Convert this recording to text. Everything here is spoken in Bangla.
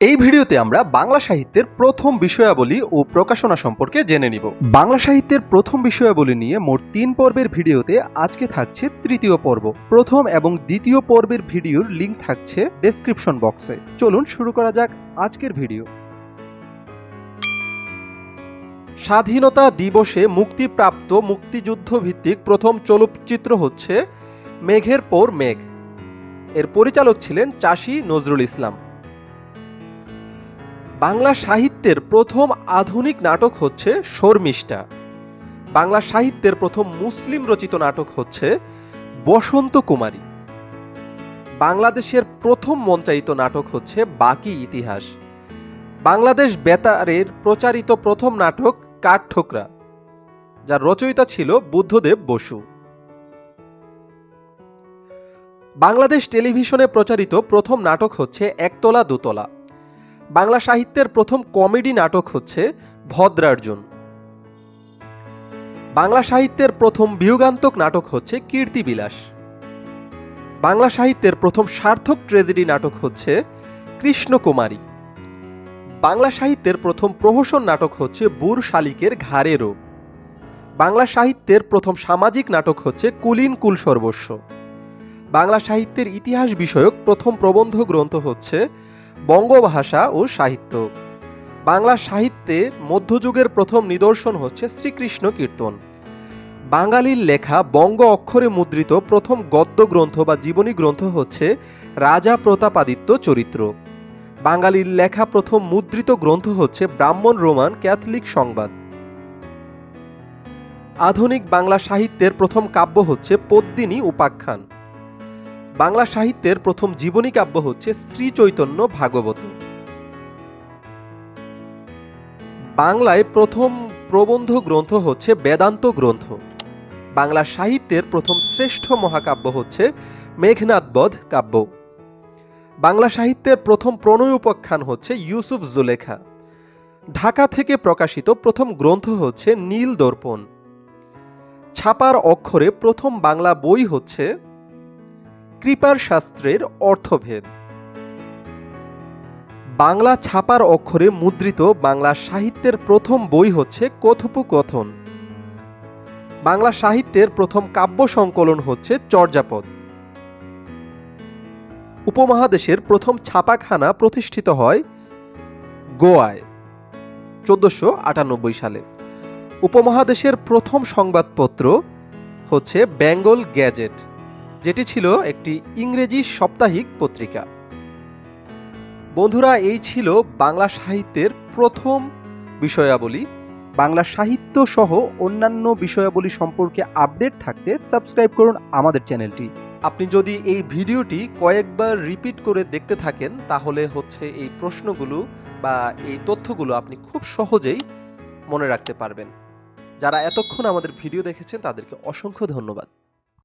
এই ভিডিওতে আমরা বাংলা সাহিত্যের প্রথম বিষয়াবলী ও প্রকাশনা সম্পর্কে জেনে নিব। বাংলা সাহিত্যের প্রথম বিষয়াবলী নিয়ে মোট তিন পর্বের ভিডিওতে আজকে থাকছে তৃতীয় পর্ব। প্রথম এবং দ্বিতীয় পর্বের ভিডিওর লিংক থাকছে ডেসক্রিপশন বক্সে। চলুন শুরু করা যাক আজকের ভিডিও। স্বাধীনতা দিবসে মুক্তিপ্রাপ্ত মুক্তিযুদ্ধ ভিত্তিক প্রথম চলচ্চিত্র হচ্ছে মেঘের পর মেঘ এর পরিচালক ছিলেন চাষী নজরুল ইসলাম। বাংলা সাহিত্যের প্রথম আধুনিক নাটক হচ্ছে শর্মিষ্ঠা। বাংলা সাহিত্যের প্রথম মুসলিম রচিত নাটক হচ্ছে বসন্ত কুমারী। বাংলাদেশের প্রথম মঞ্চায়িত নাটক হচ্ছে বাকি ইতিহাস। বাংলাদেশ বেতারের প্রচারিত প্রথম নাটক কাঠঠোকরা, যার রচয়িতা ছিল বুদ্ধদেব বসু। বাংলাদেশ টেলিভিশনে প্রচারিত প্রথম নাটক হচ্ছে একতলা দোতলা। বাংলা সাহিত্যের প্রথম কমেডি নাটক হচ্ছে ভদ্রার্জুন। বাংলা সাহিত্যের প্রথম বিয়োগান্তক নাটক হচ্ছে কীর্তিবিলাস। বাংলা সাহিত্যের প্রথম সার্থক ট্রেজেডি নাটক হচ্ছে কৃষ্ণকুমারী। বাংলা সাহিত্যের প্রথম প্রহসন নাটক হচ্ছে বুর শালিকের ঘাড়ে রোগ বাংলা সাহিত্যের প্রথম সামাজিক নাটক হচ্ছে কুলীন কুল সর্বস্ব। বাংলা সাহিত্যের ইতিহাস বিষয়ক প্রথম প্রবন্ধ গ্রন্থ হচ্ছে বঙ্গভাষা ও সাহিত্য। বাংলা সাহিত্যে মধ্যযুগের প্রথম নিদর্শন হচ্ছে শ্রীকৃষ্ণ কীর্তন। বাঙালির লেখা বঙ্গ অক্ষরে মুদ্রিত প্রথম গদ্য গ্রন্থ বা জীবনী গ্রন্থ হচ্ছে রাজা প্রতাপাদিত্য চরিত্র। বাঙালির লেখা প্রথম মুদ্রিত গ্রন্থ হচ্ছে ব্রাহ্মণ রোমান ক্যাথলিক সংবাদ। আধুনিক বাংলা সাহিত্যের প্রথম কাব্য হচ্ছে পদ্মিনী উপাখ্যান। বাংলা সাহিত্যের প্রথম জীবনী কাব্য হচ্ছে শ্রী চৈতন্য ভাগবত। বাংলায় প্রথম প্রবন্ধ গ্রন্থ হচ্ছে বেদান্ত গ্রন্থ। বাংলা সাহিত্যের প্রথম শ্রেষ্ঠ মহাকাব্য হচ্ছে মেঘনাথবধ কাব্য। বাংলা সাহিত্যের প্রথম প্রণয় উপাখ্যান হচ্ছে ইউসুফ জুলেখা। ঢাকা থেকে প্রকাশিত প্রথম গ্রন্থ হচ্ছে নীল দর্পণ। ছাপার অক্ষরে প্রথম বাংলা বই হচ্ছে কৃপার শাস্ত্রের অর্থভেদ। বাংলা ছাপার অক্ষরে মুদ্রিত বাংলা সাহিত্যের প্রথম বই হচ্ছে কথোপকথন বাংলা সাহিত্যের প্রথম কাব্য সংকলন হচ্ছে চর্যাপদ। উপমহাদেশের প্রথম ছাপাখানা প্রতিষ্ঠিত হয় গোয়ায়, চোদ্দশো আটানব্বই সালে। উপমহাদেশের প্রথম সংবাদপত্র হচ্ছে বেঙ্গল গ্যাজেট। যেটি ছিল একটি ইংরেজি সাপ্তাহিক পত্রিকা। বন্ধুরা, এই ছিল বাংলা সাহিত্যের প্রথম বিষয়াবলী। বাংলা সাহিত্য সহ অন্যান্য বিষয়াবলী সম্পর্কে আপডেট থাকতে সাবস্ক্রাইব করুন আমাদের চ্যানেলটি। আপনি যদি এই ভিডিওটি কয়েকবার রিপিট করে দেখতে থাকেন, তাহলে হচ্ছে এই প্রশ্নগুলো বা এই তথ্যগুলো আপনি খুব সহজেই মনে রাখতে পারবেন। যারা এতক্ষণ আমাদের ভিডিও দেখেছেন, তাদেরকে অসংখ্য ধন্যবাদ।